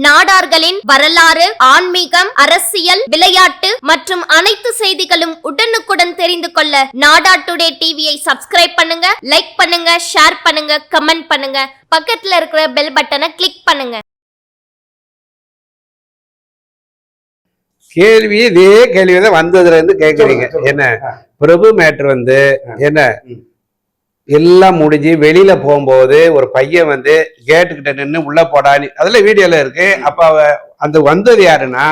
நாடார்களின் வரலாறு ஆன்மீகம் அரசியல் விளையாட்டு மற்றும் அனைத்து செய்திகளும் உடனுக்குடன் தெரிந்து கொள்ள நாடா டுடே டிவியை சப்ஸ்கிரைப் பண்ணுங்க லைக் பண்ணுங்க ஷேர் பண்ணுங்க கமெண்ட் பண்ணுங்க பக்கத்துல இருக்கிற பெல் பட்டனை கிளிக் பண்ணுங்க கேள்வி இதே கேள்வி தான் வந்ததுல இருந்து சொல்லுங்க. என்ன. பிரபு மேட்ரு வந்து. என்ன. எல்லாம் முடிஞ்சு வெளியில போகும்போது ஒரு பையன் வந்து கேட்டு கிட்ட நின்று உள்ள போடான்னு அதுல வீடியோல இருக்கு. அப்ப அந்த வந்தது யாருன்னா.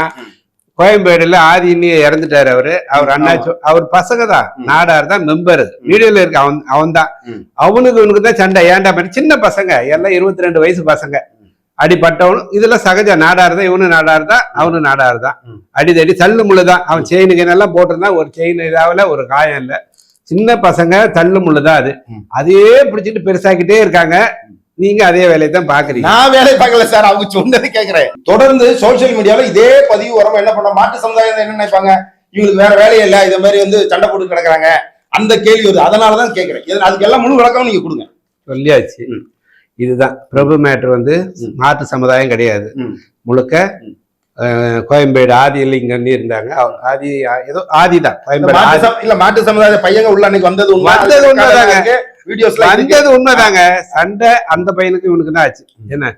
கோயம்பேடுல ஆதின்னு இறந்துட்டாரு அவரு. அவர் அண்ணாச்சு அவர் பசங்க தான். நாடார் தான் மெம்பர் வீடியோல இருக்கு. அவன் அவன் தான். அவனுக்கு இவனுக்கு தான் சண்டை. ஏன்டா மாதிரி சின்ன பசங்க. எல்லாம் இருபத்தி ரெண்டு வயசு பசங்க. அடிப்பட்டவனும் இதெல்லாம் சகஜம். நாடார் தான் இவனு நாடார் தான் அவனு நாடார் தான். அடிதடி தள்ளு முள்ளு தான். அவன் செயினுக்கு எல்லாம் போட்டிருந்தான். ஒரு செயின் இதாவில் ஒரு காயம் இல்லை. சின்ன பசங்க தள்ளு முள்ளு தான் அது. ம். அதையே பிடிச்சிட்டு பெருசாக்கிட்டே இருக்காங்க. நீங்க அதே வேலையை தான் பாக்குறீங்க. நான் வேலை பார்க்கல சார் அவங்க சொன்னது கேக்குறேன். தொடர்ந்து சோசியல் மீடியால இதே பதிவு வரமா என்ன பண்ண மாட்டு சமுதாயம் என்ன நினைப்பாங்க? இவங்களுக்கு வேற வேலையே இல்ல இத மாதிரி வந்து சண்டை போட்டு கிடக்குறாங்க. அந்த கேள்வி வருது. அதனாலதான் கேக்குறேன். இது- அதுக்கு எல்லாம் முழு விளக்கம் நீங்க கொடுங்க. சொல்லியாச்சு. இதுதான். பிரபு மேட்ரு வந்து. மாற்று சமுதாயம் கிடையாது. முழுக்க கோயம்பேடு ஆதியில் இங்க இருந்தாங்க. அவர் ஆதி ஏதோ ஆதி தான். கோயம்பேடு இல்ல மாட்டு சமுதாய பையங்க உள்ள அன்னைக்கு வந்தது. வந்தது உண்மைதாங்க. வீடியோஸ்ல. வந்தது உண்மைதாங்க. சண்டை அந்த பையனுக்கு இவனுக்கு தான் ஆச்சு. என்ன?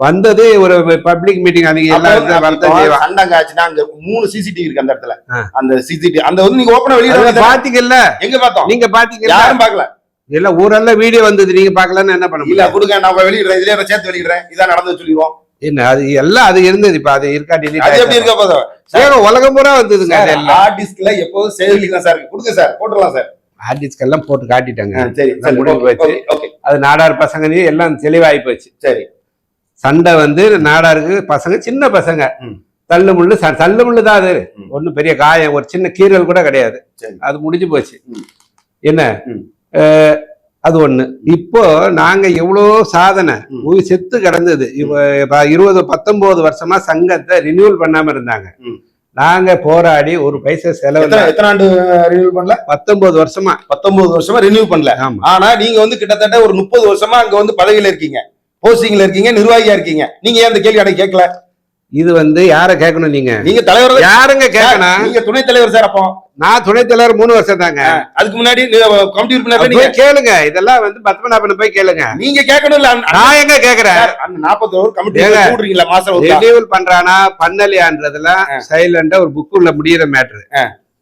வந்தது ஒரு பப்ளிக் மீட்டிங் அன்னைக்கு செய்வான். சண்டை ஆச்சுன்னா அங்க மூணு சிசிடிவி இருக்கு அந்த இடத்துல. அந்த சிசிடிவி அந்த வந்து நீங்க ஓப்பனா வேண்டியது பாத்தீங்கல்ல? எங்க பார்த்தோம்? நீங்க பாத்தீங்கல்ல? யாரும் பார்க்கல. எல்லாம் ஊரெல்லாம் வீடியோ வந்தது. நீங்க பாக்கலன்னு என்ன பண்ண இல்ல முடியும்? கொடுங்க நான் வெளியிடுறேன். இதுலயே நான் சேர்த்து வெளியிடுறேன். இதான் நடந்து சொல்லிடுவோம். என்ன அது எல்லாம் அது இருந்தது இப்ப அது இருக்கா delete அது எப்படி. இருக்க போதும் உலகம் பூரா வந்ததுங்க ஹார்ட் டிஸ்க்ல எப்போதும் செயலி தான் சார். கொடுங்க சார் போட்டுடலாம் சார் ஹார்ட் டிஸ்க் எல்லாம் போட்டு காட்டிட்டாங்க சரி முடிஞ்சு போச்சு. அது நாடார் பசங்க எல்லாம் தெளிவாகி போச்சு சரி சண்டை வந்து நாடாருக்கு பசங்க சின்ன பசங்க. தள்ளு முள்ளு தள்ளு முள்ளு தான் அது ம். ஒண்ணும் பெரிய காயம் ஒரு சின்ன கீறல் கூட கிடையாது. அது முடிஞ்சு போச்சு. என்ன அது ஒண்ணு. இப்போ நாங்க எவ்வளோ சாதனை செத்து கிடந்தது. இப்ப இருபது பத்தொன்பது வருஷமா சங்கத்தை ரினியூவல் பண்ணாம இருந்தாங்க. ம். நாங்க போராடி ஒரு பைசா செலவு எத்தனை ஆண்டு ரினியூ பண்ணல? பத்தொன்பது வருஷமா. பத்தொன்பது வருஷமா ரினியூ பண்ணல. ஆமா. ஆனா நீங்க வந்து கிட்டத்தட்ட ஒரு முப்பது வருஷமா அங்க வந்து பதவியில இருக்கீங்க. போஸ்டிங்ல இருக்கீங்க நிர்வாகியா இருக்கீங்க. நீங்க ஏன் அந்த கேள்வி அடை கேட்கல? இது வந்து யார கேட்கணும் நீங்க நீங்க தலைவர். யாருங்க கேட்கணும் நீங்க துணைத் தலைவர் சார் அப்போ நான் துணைத் தலைவர் மூணு வருஷம் தாங்க அதுக்கு முன்னாடி கமிட்டி உறுப்பினர் நீங்க கேளுங்க இதெல்லாம் வந்து பத்மநாபன் போய் கேளுங்க நீங்க கேட்கணும் இல்ல நான் எங்க கேக்குறேன் அந்த நாற்பத்தி ஒரு கமிட்டி. கூடுறீங்களா மாசம்? ரினியூவல் பண்றானா பண்ணலையான்றதுலாம் சைலண்டா ஒரு புக்குள்ள முடியிற மேட்ரு.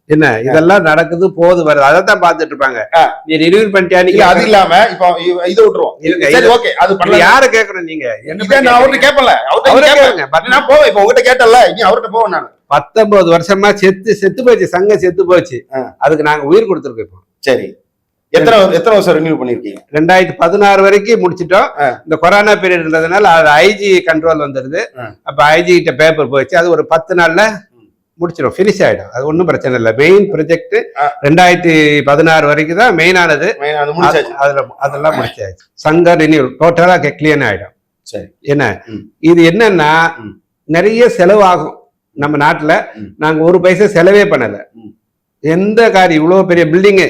என்ன? இதெல்லாம் நடக்குது போது வருது. அதைத்தான் பாத்துட்டு இருப்பாங்க. நீ ரினியூவல் பண்ணிட்டியா? அது இல்லாம இப்போ இதை விட்டுருவோம். சரி ஓகே அது பண்ணல யார கேட்கணும் நீங்க? என்ன நான் அவர்கிட்ட கேட்பல அவரை அவர்கிட்ட கேட்பேன் கேளுங்க பத்ம- நான் போவேன். இப்போ உங்ககிட்ட கேட்டல இனி அவர்கிட்ட போவேன் நான். பத்தொன்பது வருஷமா செத்து செத்து போச்சு சங்கம் செத்து போச்சு. அதுக்கு நாங்க உயிர் கொடுத்துருக்கோம் இப்போ. சரி. எத்தனை எத்தனை வருஷம் ரினியூ பண்ணிருக்கீங்க? ரெண்டாயிரத்தி பதினாறு வரைக்கும் முடிச்சிட்டோம். இந்த கொரோனா பீரியட்ன்றதுனால அது ஐஜி கண்ட்ரோல் வந்துருது. அப்ப ஐஜி கிட்ட பேப்பர் போச்சு அது ஒரு பத்து நாள்ல முடிச்சிடும் ஃபினிஷ் ஆயிடும் அது ஒன்றும் பிரச்சனை இல்லை மெயின் ப்ரொஜெக்ட். ரெண்டாயிரத்தி பதினாறு வரைக்கும் தான் மெயினானது அதுல அதெல்லாம் முடிச்சாச்சு சங்க ரினியூல் டோட்டலா கிளியர் ஆயிடும் சரி என்ன. இது என்னன்னா. நிறைய செலவாகும் நம்ம நாட்டுல ம். நாங்க ஒரு பைசா செலவே பண்ணல. எந்த காரியம் இவ்வளவு பெரிய பில்டிங்கு.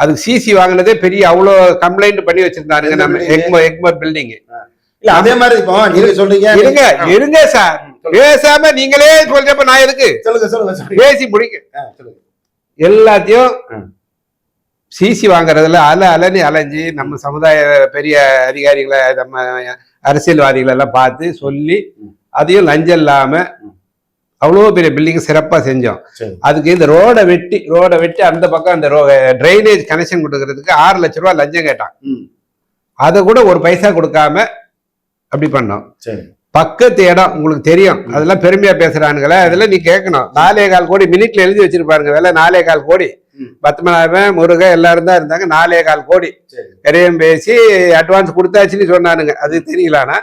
அதுக்கு சிசி வாங்கினதே பெரிய அவ்வளோ கம்ப்ளைண்ட் பண்ணி வச்சிருந்தாருங்க நம்ம building? எக்மோர் எக்மோர் பில்டிங் இல்ல அதே மாதிரி இப்போ நீங்க சொல்றீங்க இருங்க. இருங்க சார். பேசாம நீங்களே சொல்றப்ப நான் எதுக்கு? சொல்லுங்க சொல்லுங்க பேசி முடிக்க எல்லாத்தையும். சிசி வாங்குறதுல அல அலனி அலைஞ்சு நம்ம சமுதாய பெரிய அதிகாரிகளை நம்ம அரசியல்வாதிகளை எல்லாம் பார்த்து சொல்லி. அதையும் லஞ்சம் இல்லாம. அவ்வளோ பெரிய பில்டிங் சிறப்பா செஞ்சோம். அதுக்கு இந்த ரோடை வெட்டி ரோடை வெட்டி அந்த பக்கம் அந்த ட்ரைனேஜ் கனெக்ஷன் கொடுக்கறதுக்கு ஆறு லட்ச ரூபா லஞ்சம் கேட்டான். அதை கூட ஒரு பைசா கொடுக்காம அப்படி பண்ணோம். பக்கத்து இடம் உங்களுக்கு தெரியும். அதெல்லாம் பெருமையா பேசுறானுங்களே. அதெல்லாம் நீ கேட்கணும். நாலே கால் கோடி மினிட்ல எழுதி வச்சிருப்பாருங்க வேலை நாலே கால் கோடி. பத்மநாபன் முருகன் எல்லாரும் தான் இருந்தாங்க நாலே கால் கோடி. கரையும் பேசி அட்வான்ஸ் கொடுத்தாச்சுன்னு சொன்னானுங்க. அது தெரியலானா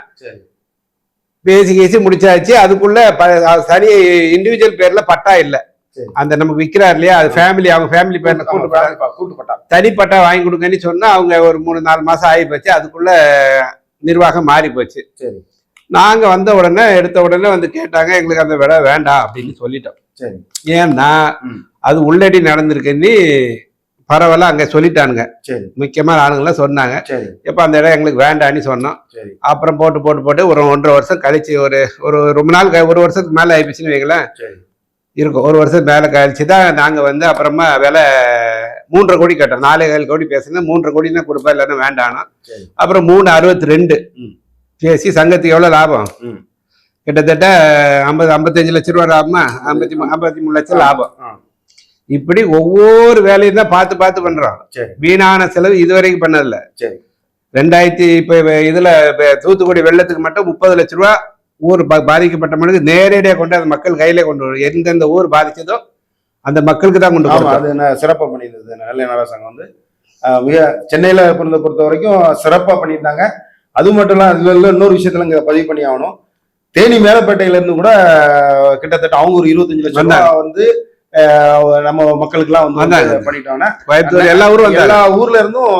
பேசி கேசி முடிச்சாச்சு. அதுக்குள்ள தனி இண்டிவிஜுவல் பேர்ல பட்டா இல்ல. அந்த நமக்கு விக்கிறார் இல்லையா? அது ஃபேமிலி அவங்க ஃபேமிலி பேர்ல ஆமா, கூட்டு பட்டா கண்டிப்பா, கூட்டு பட்டா. தனிப்பட்டா வாங்கி கொடுங்கன்னு சொன்னா அவங்க ஒரு மூணு நாலு மாசம் ஆகி போச்சு. அதுக்குள்ள நிர்வாகம் மாறி போச்சு. சரி. நாங்க வந்த உடனே எடுத்த உடனே வந்து கேட்டாங்க எங்களுக்கு அந்த விட வேண்டாம் அப்படின்னு சொல்லிட்டோம். சரி. ஏன்னா. அது உள்ளடி நடந்திருக்குன்னு பரவாயில்ல அங்க சொல்லிட்டானுங்க. சரி. முக்கியமான ஆளுங்களாம் சொன்னாங்க. சரி. இப்ப அந்த இடம் எங்களுக்கு வேண்டான்னு சொன்னோம். சரி. அப்புறம் போட்டு போட்டு போட்டு ஒரு ஒன்றரை வருஷம் கழிச்சு ஒரு ஒரு ரொம்ப நாள் ஒரு வருஷத்துக்கு மேல ஆயிடுச்சுன்னு வைங்களேன். இருக்கும். ஒரு வருஷத்துக்கு மேல கழிச்சு தான் நாங்க வந்து அப்புறமா விலை மூன்றரை கோடி கேட்டோம். நாலே ஏழு கோடி பேசுனா மூன்றரை கோடி தான் கொடுப்பா இல்லைன்னா வேண்டாம். சரி. அப்புறம் மூணு அறுபத்தி ரெண்டு. ம். பேசி சங்கத்துக்கு எவ்வளவு லாபம். கிட்டத்தட்ட ஐம்பது ஐம்பத்தஞ்சு லட்ச ரூபா லாபமா? ஐம்பத்தி ஐம்பத்தி மூணு லட்சம் லாபம். இப்படி ஒவ்வொரு வேலையும் தான் பார்த்து பார்த்து பண்றோம். சரி. வீணான செலவு இதுவரைக்கும் பண்ணதில்ல சரி. ரெண்டாயிரத்தி இப்ப இதுல இப்ப தூத்துக்குடி வெள்ளத்துக்கு மட்டும் முப்பது லட்ச ரூபா ஊர் பாதிக்கப்பட்ட மனுக்கு நேரடியாக கொண்டு அந்த மக்கள் கையில கொண்டு வரும். எந்தெந்த ஊர் பாதிச்சதோ அந்த மக்களுக்கு தான் கொண்டு வரும் அது நான் சிறப்பா பண்ணியிருந்தது. நல்ல நல சங்கம் வந்து மிக சென்னையில பொறுத்த வரைக்கும் சிறப்பா பண்ணியிருந்தாங்க. அது மட்டும் இல்ல அதுல உள்ள இன்னொரு விஷயத்துல இங்க பதிவு பண்ணி ஆகணும். தேனி மேலப்பேட்டையில இருந்து கூட கிட்டத்தட்ட அவங்க ஒரு இருபத்தஞ்சு லட்சம் ரூபாய் வந்து நம்ம மக்களுக்கு எல்லாம் வந்து. பண்ணிட்டாங்கன்னா கோயம்புத்தூர் எல்லா ஊரும் எல்லா ஊர்ல இருந்தும்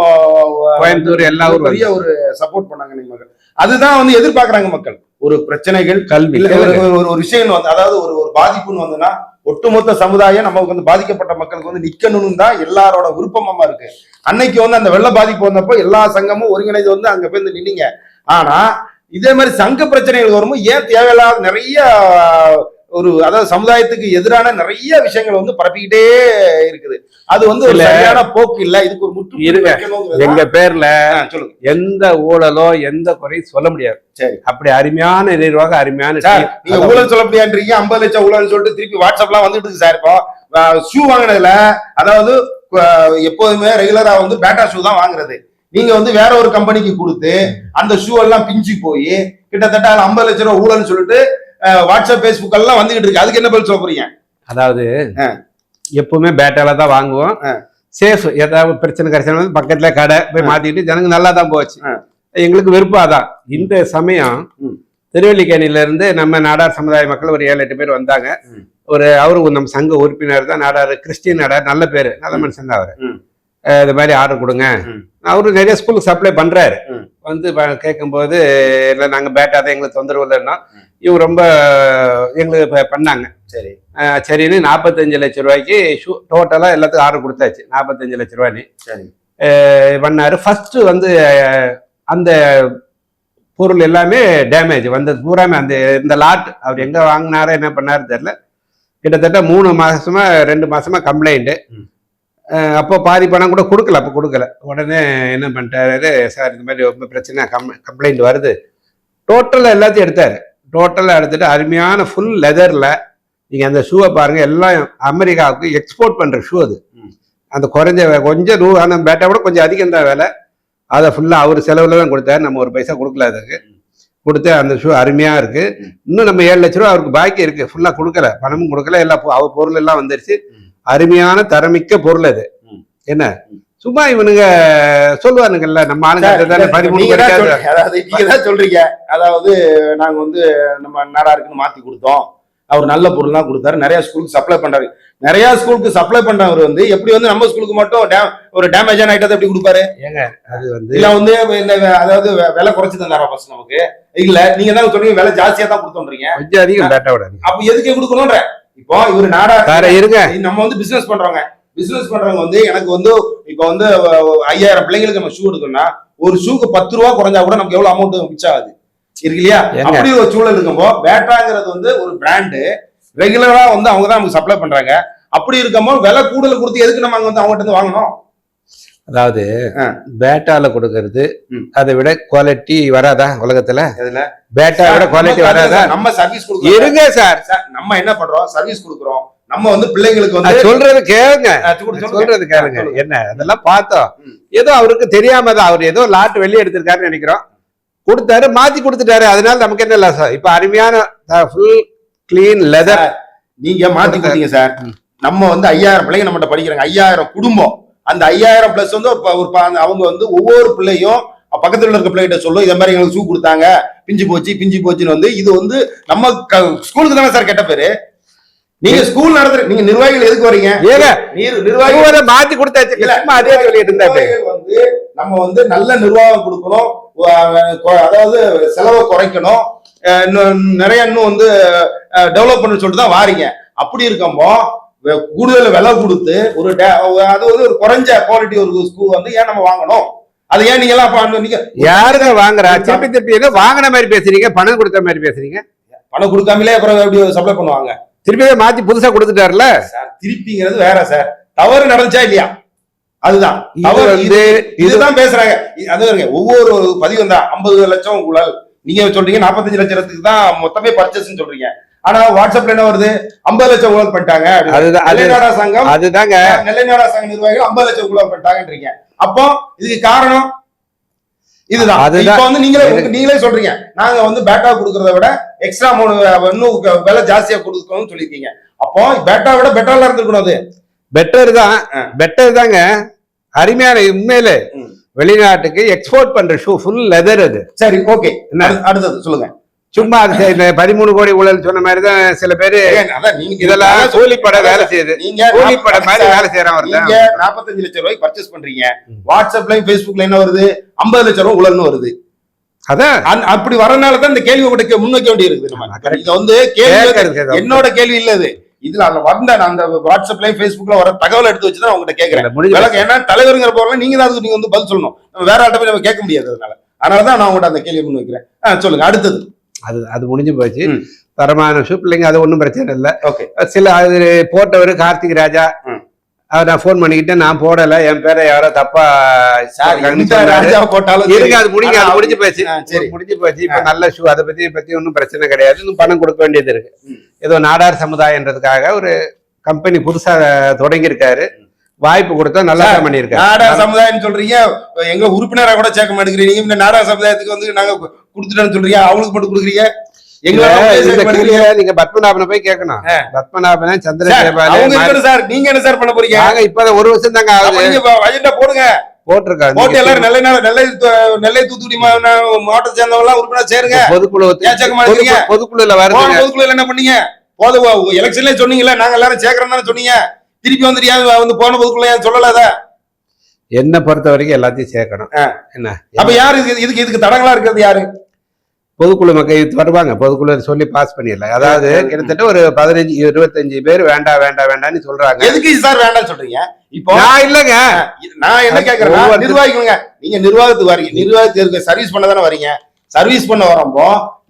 கோயம்புத்தூர் எல்லா ஊரும் பெரிய ஒரு சப்போர்ட் பண்ணாங்க நீங்க மக்கள். அதுதான் வந்து எதிர்பார்க்கறாங்க மக்கள். ஒரு பிரச்சனைகள் கல்வி. ஒரு விஷயம் வந்து அதாவது ஒரு ஒரு பாதிப்புன்னு வந்ததுன்னா ஒட்டுமொத்த சமுதாயம் நமக்கு வந்து பாதிக்கப்பட்ட மக்களுக்கு வந்து நிக்கணும்னு தான் எல்லாரோட விருப்பமா இருக்கு. அன்னைக்கு வந்து அந்த வெள்ள பாதிப்பு வந்தப்போ எல்லா சங்கமும் ஒருங்கிணைந்து வந்து அங்க போய் நின்னீங்க. ஆனா இதே மாதிரி சங்க பிரச்சனைகள் வரும்போது ஏன் தேவையில்லாத நிறைய ஒரு அதாவது சமுதாயத்துக்கு எதிரான நிறைய விஷயங்கள் வந்து பரப்பிக்கிட்டே இருக்குது. அது வந்து ஒரு. சரியான போக்கு இல்ல. இதுக்கு ஒரு முற்று இருங்க. எங்க பேர்ல சொல்லுங்க. எந்த ஊழலோ எந்த குறையும் சொல்ல முடியாது. சரி. அப்படி அருமையான நிர்வாகம் அருமையான சார். நீங்க ஊழல் சொல்ல முடியான்றீங்க ஐம்பது லட்சம் ஊழல் சொல்லிட்டு திருப்பி வாட்ஸ்அப்லாம் வந்துட்டு இருக்கு சார் இப்போ. ஷூ வாங்கினதுல அதாவது எப்போதுமே ரெகுலரா வந்து பேட்டா ஷூ தான் வாங்குறது. நீங்க வந்து வேற ஒரு கம்பெனிக்கு கொடுத்து அந்த ஷூ எல்லாம் பிஞ்சு போய் கிட்டத்தட்ட ஐம்பது லட்சம் ரூபா ஊழல்னு சொல்லிட்டு வாட்ஸ்அப் பேஸ்புக் எல்லாம் வந்துகிட்டு இருக்கு அதுக்கு என்ன பதில் சொல்ல போறீங்க அதாவது. எப்பவுமே பேட்டால தான் வாங்குவோம். சேஃப் ஏதாவது பிரச்சனை கிடைச்சா பக்கத்துல கடை போய் மாத்திட்டு ஜனங்க நல்லா தான் போச்சு. எங்களுக்கு விருப்பம் அதான் இந்த சமயம். திருவல்லிக்கேணியில இருந்து நம்ம நாடார் சமுதாய மக்கள் ஒரு ஏழு எட்டு பேர் வந்தாங்க. ஒரு அவரு நம்ம சங்க உறுப்பினர் தான் நாடார் கிறிஸ்டின் நாடார் நல்ல பேரு நல்ல மனுஷன் தான் அவரு இது மாதிரி ஆர்டர் கொடுங்க. அவரு நிறைய ஸ்கூலுக்கு சப்ளை பண்றாரு. வந்து கேட்கும்போது இல்லை நாங்க பேட்டா தான் எங்களுக்கு தொந்தரவு இல்லைன்னா. இவங்க ரொம்ப எங்களுக்கு ப- பண்ணாங்க. சரி. சரின்னு நாற்பத்தஞ்சு லட்ச ரூபாய்க்கு ஷூ டோட்டலாக எல்லாத்துக்கும் ஆர்டர் கொடுத்தாச்சு. நாற்பத்தஞ்சு லட்ச ரூபாய்னு சரி. பண்ணாரு. ஃபர்ஸ்ட் வந்து அந்த பொருள் எல்லாமே டேமேஜ் வந்தது பூராமே அந்த இந்த லாட் அவர் எங்க வாங்கினாரோ என்ன பண்ணாரு தெரியல. கிட்டத்தட்ட மூணு மாசமா ரெண்டு மாசமா கம்ப்ளைண்ட் ம். அப்போ பாதி பணம் கூட கொடுக்கல அப்போ கொடுக்கல. உடனே என்ன பண்ணிட்டாரு? சார் இந்த மாதிரி ரொம்ப பிரச்சனை கம் கம்ப்ளைண்ட் வருது. டோட்டலாக எல்லாத்தையும் எடுத்தாரு. டோட்டலாக எடுத்துட்டு அருமையான ஃபுல் லெதரில் நீங்கள் அந்த ஷூவை பாருங்க எல்லாம் அமெரிக்காவுக்கு எக்ஸ்போர்ட் பண்ணுற ஷூ அது. அந்த குறைஞ்ச கொஞ்சம் நூ அந்த பேட்டா கூட கொஞ்சம் அதிகம் தான் விலை. அதை ஃபுல்லாக அவர் செலவில் தான் கொடுத்தாரு. நம்ம ஒரு பைசா கொடுக்கல அதுக்கு. கொடுத்து அந்த ஷூ அருமையாக இருக்கு. ம். இன்னும் நம்ம ஏழு லட்ச ரூபா அவருக்கு பாக்கி இருக்கு. ஃபுல்லாக கொடுக்கல. பணமும் கொடுக்கல. எல்லா அவர் பொருள் எல்லாம் வந்துருச்சு. அருமையான தரமிக்க பொருள் அது. என்ன. சும்மா இவனுங்க சொல்லுவானுங்கல்ல நம்ம ஆளுங்க. சொல்றீங்க. அதாவது நீங்க தான் சொல்றீங்க. அதாவது நாங்க வந்து நம்ம நாடாருக்குன்னு மாத்தி கொடுத்தோம். அவர் நல்ல பொருள் தான் கொடுத்தாரு. நிறைய ஸ்கூலுக்கு சப்ளை பண்றாரு. நிறைய ஸ்கூலுக்கு சப்ளை பண்றவர் வந்து எப்படி வந்து நம்ம ஸ்கூலுக்கு மட்டும் ஒரு டேமேஜான ஐட்டத்தை எப்படி கொடுப்பாரு? அது வந்து இல்ல வந்து அதாவது விலை குறைச்சு தந்தாரா ஃபர்ஸ்ட் நமக்கு? இல்ல நீங்க தான் சொன்னீங்க விலை ஜாஸ்தியா தான் கொடுத்தோன்றீங்க. கொஞ்சம் அதிகம் பேட்டா விட அப்ப எதுக்கு கொடுக்கணும்ன்ற? இப்போ இவர் நாடா இருங்க. நம்ம வந்து பிசினஸ் பண்றவங்க. பிசினஸ் பண்றவங்க வந்து எனக்கு வந்து இப்போ வந்து ஐயாயிரம் பிள்ளைங்களுக்கு நம்ம ஷூ எடுக்கணும்னா ஒரு ஷூக்கு பத்து ரூபா குறைஞ்சா கூட நமக்கு எவ்வளவு அமௌண்ட் மிச்சம் ஆகுது இருக்கு இல்லையா? அப்படி ஒரு சூழல் இருக்கும்போ பேட்டாங்கிறது வந்து ஒரு பிராண்டு ரெகுலரா வந்து அவங்க தான் நமக்கு சப்ளை பண்றாங்க. அப்படி இருக்கும்போது விலை கூடுதல் கொடுத்து எதுக்கு நம்ம அங்க வந்து அவங்ககிட்ட இருந்து வாங்கணும்? அதாவது. பேட்டால கொடுக்கறது. அதை விட குவாலிட்டி வராதா உலகத்துல? எதுல? பேட்டா விட குவாலிட்டி வராதா? நம்ம சர்வீஸ் இருங்க சார். நம்ம என்ன பண்றோம்? சர்வீஸ் கொடுக்குறோம். நம்ம வந்து பிள்ளைங்களுக்கு வந்து சொல்றது கேளுங்க. சொல்றது கேளுங்க. என்ன அதெல்லாம் பார்த்தோம். ஏதோ அவருக்கு தெரியாம தான் அவர் ஏதோ லாட் வெளியே எடுத்திருக்காருன்னு நினைக்கிறோம். கொடுத்தாரு மாத்தி கொடுத்துட்டாரு. அதனால நமக்கு என்ன லாஸ் இப்ப அருமையான ஃபுல் கிளீன் லெதர் நீங்க மாத்தி கொடுத்தீங்க சார். நம்ம வந்து ஐயாயிரம் பிள்ளைங்க நம்மகிட்ட படிக்கிறாங்க. ஐயாயிரம் குடும்பம். அந்த ஐயாயிரம் பிளஸ் வந்து ஒரு அவங்க வந்து ஒவ்வொரு பிள்ளையும் பக்கத்துல இருக்க பிள்ளைகிட்ட சொல்லும் இதை மாதிரி எங்களுக்கு ஷூ கொடுத்தாங்க. பிஞ்சு போச்சு பிஞ்சு போச்சுன்னு வந்து இது வந்து நம்ம ஸ்கூலுக்கு தானே சார் கெட்ட பேரு? நீங்க ஸ்கூல் நடத்துற நீங்க நிர்வாகிகள் எதுக்கு வரீங்க? ஏங்க நீர் நிர்வாகிகள் மாத்தி கொடுத்தாச்சு. அதே சொல்லிட்டு இருந்தாரு வந்து நம்ம வந்து நல்ல நிர்வாகம் கொடுக்கணும். அதாவது செலவை குறைக்கணும். இன்னும் நிறைய இன்னும் வந்து டெவலப் பண்ண சொல்லிட்டு தான் வாரீங்க. அப்படி இருக்கம்போ கூடுதல் விலை கொடுத்து ஒரு அது வந்து ஒரு குறைஞ்ச குவாலிட்டி ஒரு ஸ்கூல் வந்து ஏன் நம்ம வாங்கணும்? அது ஏன் நீங்க எல்லாம் நீங்க யாருங்க வாங்குறா? திருப்பி திருப்பி ஏதோ வாங்கின மாதிரி பேசுறீங்க பணம் கொடுத்த மாதிரி பேசுறீங்க? பணம் கொடுக்காமலே அப்புறம் எப்படி சப்ளை பண்ணுவாங்க? திருப்பி மாத்தி புதுசா கொடுத்துட்டாருல? சார் திருப்பிங்கிறது வேற சார். தவறு நடந்துச்சா இல்லையா? அதுதான். தவறு வந்து இது- இதுதான் பேசுறாங்க. அது பாருங்க ஒவ்வொரு பதிவு தான் ஐம்பது லட்சம் ஊழல் நீங்க சொல்றீங்க நாற்பத்தஞ்சு லட்சத்துக்கு தான் மொத்தமே பர்ச்சேஸ் சொல்றீங்க. ஆனா வாட்ஸ்அப்ல என்ன வருது? ஐம்பது லட்சம் ஊழல் பண்ணிட்டாங்க. அதுதான் அது நெல்லை நாடா சங்கம் அதுதாங்க. நெல்லை நாடா சங்க நிர்வாகிகள் ஐம்பது லட்சம் ஊழல் பண்ணிட்டாங்கன்றீங்க அப்போ இதுக்கு காரணம்? இதுதான். இப்ப வந்து நீங்களே நீங்களே சொல்றீங்க. நாங்க வந்து பேட்டா கொடுக்கறத விட எக்ஸ்ட்ரா மூணு இன்னும் விலை ஜாஸ்தியா கொடுக்கணும்னு சொல்லியிருக்கீங்க. அப்போ பேட்டா விட பெட்டரா இருந்திருக்கணும் அது. பெட்டர் தான். பெட்டர் தாங்க. அருமையான உண்மையில. வெளிநாட்டுக்கு எக்ஸ்போர்ட் பண்ற ஷூ ஃபுல் லெதர் அது. சரி ஓகே? அடுத்தது சொல்லுங்க. சும்மா இந்த பதிமூணு கோடி ஊழல் சொன்ன மாதிரி தான் சில பேரு இதெல்லாம் கூலிப்பட வேலை செய்யுது நீங்க கூலிப்பட மாதிரி வேலை ஒருத்தன். நீங்க நாற்பத்தஞ்சு லட்சம் ரூபாய்க்கு பர்ச்சேஸ் பண்றீங்க. வாட்ஸ்அப்லயும் Facebookல என்ன வருது? ஐம்பது லட்சம் ரூபாய் உழல்னு வருது. அதான். அப்படி வரனால தான் இந்த கேள்வி உங்கள்கிட்ட முன்வைக்க வேண்டியிருக்குது நம்ம. ஆமா, correct. இங்க வந்து கேள்வி என்னோட கேள்வி இல்ல இது இதுல அந்த வந்த அந்த வாட்ஸ்அப்லயும் Facebookல வர தகவல் எடுத்து வச்சு தான் உங்ககிட்ட கேட்கறேன். ஏன்னா தலைவருங்கிற போறல நீங்க தான் நீங்க வந்து பதில் சொல்லணும். நம்ம வேற ஆட்ட போய் நம்ம கேட்க முடியாது அதனால. அதனால தான் நான் உங்கள்கிட்ட அந்த கேள்வியை முன் வைக்கிறேன் சொல்லுங்க அடுத்தது. அது அது முடிஞ்சு போச்சு. தரமான ஷூ பிள்ளைங்க அது ஒன்றும் பிரச்சனை இல்லை. ஓகே சில அது போட்டவர் கார்த்திக் ராஜா. அவர் நான் ஃபோன் பண்ணிக்கிட்டேன் நான் போடல. என் பேரை யாரோ தப்பா போட்டாலும் இருங்க சரி. அது ஆனா அது முடிஞ்சு போச்சு. முடிஞ்சு போச்சு. இப்ப நல்ல ஷூ அதை பத்தி பத்தி ஒன்றும் பிரச்சனை கிடையாது. இன்னும் பணம் கொடுக்க வேண்டியது இருக்கு. ஏதோ நாடார் சமுதாயன்றதுக்காக ஒரு கம்பெனி புதுசா தொடங்கி இருக்காரு வாய்ப்பு கொடுத்தா நல்லா பண்ணியிருக்காரு. நாடா சமுதாயம் சொல்றீங்க. எங்க உறுப்பினரா கூட சேர்க்க மாட்டேங்கிறீங்க. இந்த நாடா சமுதாயத்துக்கு வந்து நாங்க கொடுத்துட்டோம்னு சொல்றீங்க. அவங்களுக்கு மட்டும் கொடுக்குறீங்க? நீங்க பத்மநாபனை போய் கேட்கணும். பத்மநாபன் சார் நீங்க என்ன சார் பண்ண போறீங்க? நாங்க இப்பதான் ஒரு வருஷம் தாங்க ஆகுது. இப்ப போடுங்க. போட்டிருக்காங்க. போட்டு எல்லாரும் நெல்லை நெல்லை நெல்லை தூத்துக்குடி மாவட்டத்தை சேர்ந்தவங்க உறுப்பினர் சேருங்க. பொதுக்குழு பொதுக்குழுல வருதுங்க. பொதுக்குழுல என்ன பண்ணீங்க? போது எலெக்ஷன்லயே சொன்னீங்கல்ல. நாங்க எல்லாரும் சேர்க்கறோம் தானே சொன்னீங்க. திருப்பி வந்துட்டு ஏன் வந்து போன பொதுக்குள்ள ஏன் சொல்லல அத? என்ன பொறுத்த வரைக்கும் எல்லாத்தையும் சேர்க்கணும். என்ன? அப்ப யாரு இதுக்கு இதுக்கு தடங்களா இருக்கிறது யாரு? பொதுக்குழு மக்கள் வருவாங்க. பொதுக்குழு சொல்லி பாஸ் பண்ணிடலாம் அதாவது கிட்டத்தட்ட ஒரு பதினஞ்சு இருபத்தஞ்சு பேர் வேண்டாம் வேண்டாம் வேண்டாம்னு சொல்றாங்க. எதுக்கு சார் வேண்டாம்னு சொல்றீங்க? இப்போ நான் இல்லங்க. நான் என்ன ஒவ்வொருத்தர் நிர்வாகிகளுங்க நீங்க நிர்வாகத்துக்கு வரீங்க. நிர்வாகத்துக்கு சர்வீஸ் பண்ண தானே வரீங்க. சர்வீஸ் பண்ண வரப்போ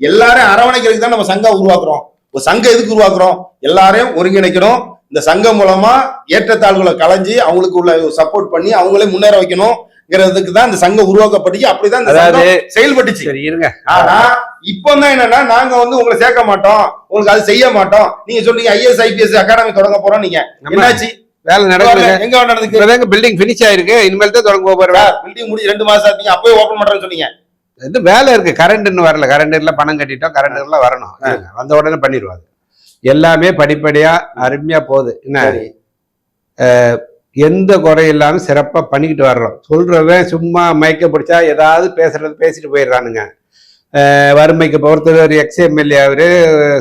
எல்லாரையும் அரவணைக்கிறதுக்கு தான் நம்ம சங்கம் உருவாக்குறோம். ஒரு சங்கம் எதுக்கு உருவாக்குறோம்? எல்லாரையும் ஒருங்கிணைக்கணும். இந்த சங்கம் மூலமா ஏற்றத்தாழ்வுகளை களைஞ்சு அவங்களுக்கு உள்ள சப்போர்ட் பண்ணி அவங்களே முன்னேற வைக்கணும்ங்கிறதுக்கு தான் இந்த சங்கம் உருவாக்கப்பட்டு அப்படிதான் இந்த அதாவது செயல்பட்டுச்சு. சரி இருங்க. ஆனா இப்போ தான் என்னன்னா நாங்க வந்து உங்களை சேர்க்க மாட்டோம். உங்களுக்கு அது செய்ய மாட்டோம். நீங்க சொல்றீங்க ஐஎஸ் ஐபிஎஸ் அகாடமி தொடங்க போறோம் நீங்க. என்னாச்சு? வேலை நடக்குது. எங்க நடந்துக்கு பில்டிங் பினிஷ் ஆயிருக்கு. இனிமேல் தான் தொடங்க போறேன் பில்டிங் முடிஞ்சு ரெண்டு மாசம் ஆச்சு. அப்பவே ஓபன் பண்றேன்னு சொன்னீங்க. இது வேலை இருக்கு. கரண்ட் இன்னும் வரல. கரண்ட் எல்லாம் பணம் கட்டிட்டோம். கரண்ட் எல்லாம் வரணும். வந்த உடனே பண்ணிடுவாங்க எல்லாமே படிப்படியா அருமையா போகுது என்ன. எந்த குறை இல்லாம சிறப்பா பண்ணிக்கிட்டு வர்றோம் சொல்றவன் சும்மா மயக்க பிடிச்சா ஏதாவது பேசுறது பேசிட்டு போயிடுறானுங்க வறுமைக்கு பொறுத்தவரை ஒரு எக்ஸ் எம்எல்ஏ அவரு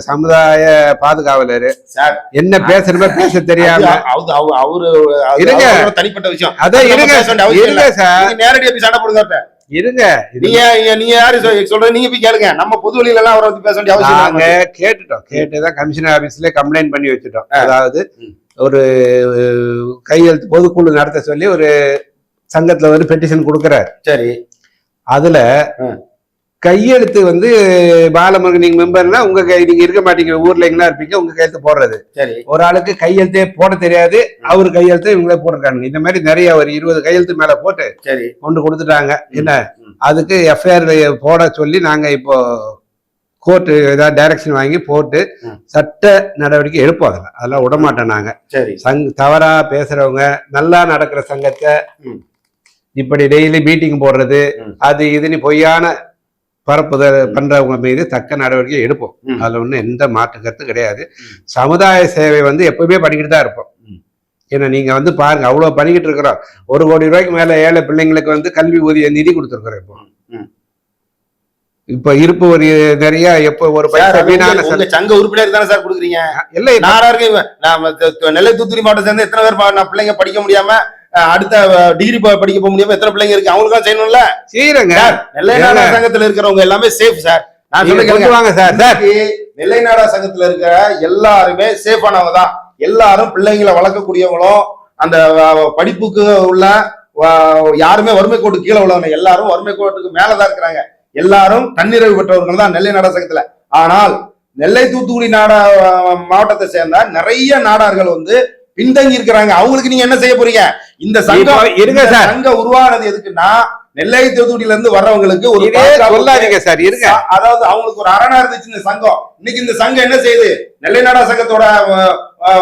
சமுதாய பாதுகாவலர் சார் என்ன பேசுறமோ பேச தெரியாம அவரு இருங்க. தனிப்பட்ட விஷயம் அதான் இருங்க இருங்க. சார் நீங்க நேரடியா போய் சண்டை போடுங்க. இருங்க நீங்க நீங்க யாரு சொல்- சொல்றது நீங்க போய் கேளுங்க நம்ம பொது வழியில எல்லாம் அவரை பேச வேண்டிய அவசியம் நாங்க. கேட்டுட்டோம் கேட்டுதான் கமிஷனர் ஆபீஸ்ல கம்ப்ளைண்ட் பண்ணி வச்சுட்டோம். அதாவது. ஒரு கையெழுத்து பொதுக்குழு நடத்த சொல்லி ஒரு சங்கத்துல வந்து பெட்டிஷன் கொடுக்குறாரு சரி அதுல. கையெழுத்து வந்து பாலமுருகன் நீங்க மெம்பர்னா உங்க கை நீங்க இருக்க மாட்டீங்க ஊர்ல எங்கன்னா இருப்பீங்க உங்க கையெழுத்து போடுறது. சரி. ஒரு ஆளுக்கு கையெழுத்தே போட தெரியாது அவர் கையெழுத்து இவங்களே போட்டிருக்காங்க இந்த மாதிரி நிறைய ஒரு இருபது கையெழுத்து மேல போட்டு சரி. கொண்டு கொடுத்துட்டாங்க. என்ன. அதுக்கு எஃப்ஐஆர் போட சொல்லி நாங்க இப்போ கோர்ட்டு ஏதாவது டைரக்ஷன் வாங்கி போட்டு. சட்ட நடவடிக்கை எடுப்போம் அதில். அதெல்லாம் விடமாட்டோம் நாங்க. சரி. சங் தவறா பேசுறவங்க நல்லா நடக்கிற சங்கத்தை. இப்படி டெய்லி மீட்டிங் போடுறது. அது இதுன்னு பொய்யான பரப்புதல் பண்றவங்க மீது தக்க நடவடிக்கை எடுப்போம். அதுல ஒன்றும் எந்த மாற்று கருத்து கிடையாது. சமுதாய சேவை வந்து எப்பவுமே பண்ணிக்கிட்டு தான் இருப்போம். ஏன்னா நீங்க வந்து பாருங்க அவ்வளவு பண்ணிக்கிட்டு இருக்கிறோம். ஒரு கோடி ரூபாய்க்கு மேல ஏழை பிள்ளைங்களுக்கு வந்து கல்வி ஊதிய நிதி கொடுத்துருக்குறோம் இப்போ. இப்ப இருப்பு ஒரு நிறைய எப்போ ஒரு பைசா வீணான சங்க உறுப்பினர் தானே சார் கொடுக்குறீங்க? இல்லை த- நெல்லை தூத்துக்குடி மாவட்டம் சேர்ந்து எத்தனை பேர் நான் பிள்ளைங்க படிக்க முடியாம அடுத்த டிகிரி படிக்க போக முடியாம எத்தனை பிள்ளைங்க இருக்கு? அவங்களுக்கும் செய்யணும்ல? செய்யறங்க. சார் நெல்லை நாடா சங்கத்துல இருக்கிறவங்க எல்லாமே சேஃப் சார். நான் நீங்க சொல்ல கொண்டு வாங்க சார். சார். இன்னைக்கு நெல்லை நாடா சங்கத்துல இருக்கிற எல்லாருமே சேஃபானவங்க தான். எல்லாரும் பிள்ளைங்களை வளர்க்கக்கூடியவங்களும் அந்த படிப்புக்கு உள்ள யாருமே வறுமை கோட்டு கீழே உள்ளவங்க எல்லாரும் வறுமை கோட்டுக்கு மேலதான் இருக்கிறாங்க. எல்லாரும் தன்னிறைவு பெற்றவர்கள் தான் நெல்லை நாடா சங்கத்துல. ஆனால் நெல்லை தூத்துக்குடி நாடா மாவட்டத்தை சேர்ந்த நிறைய நாடார்கள் வந்து பின்தங்கி இருக்கிறாங்க. அவங்களுக்கு நீங்க என்ன செய்ய போறீங்க? இந்த சங்கம் இருங்க சார். சங்கம் உருவானது எதுக்குன்னா நெல்லை தூத்துக்குடியில இருந்து வர்றவங்களுக்கு ஒரு சொல்லாதீங்க சார் இருங்க. அதாவது அவங்களுக்கு ஒரு அரணா இருந்துச்சு இந்த சங்கம். இன்னைக்கு இந்த சங்கம் என்ன செய்யுது? நெல்லை நாடா சங்கத்தோட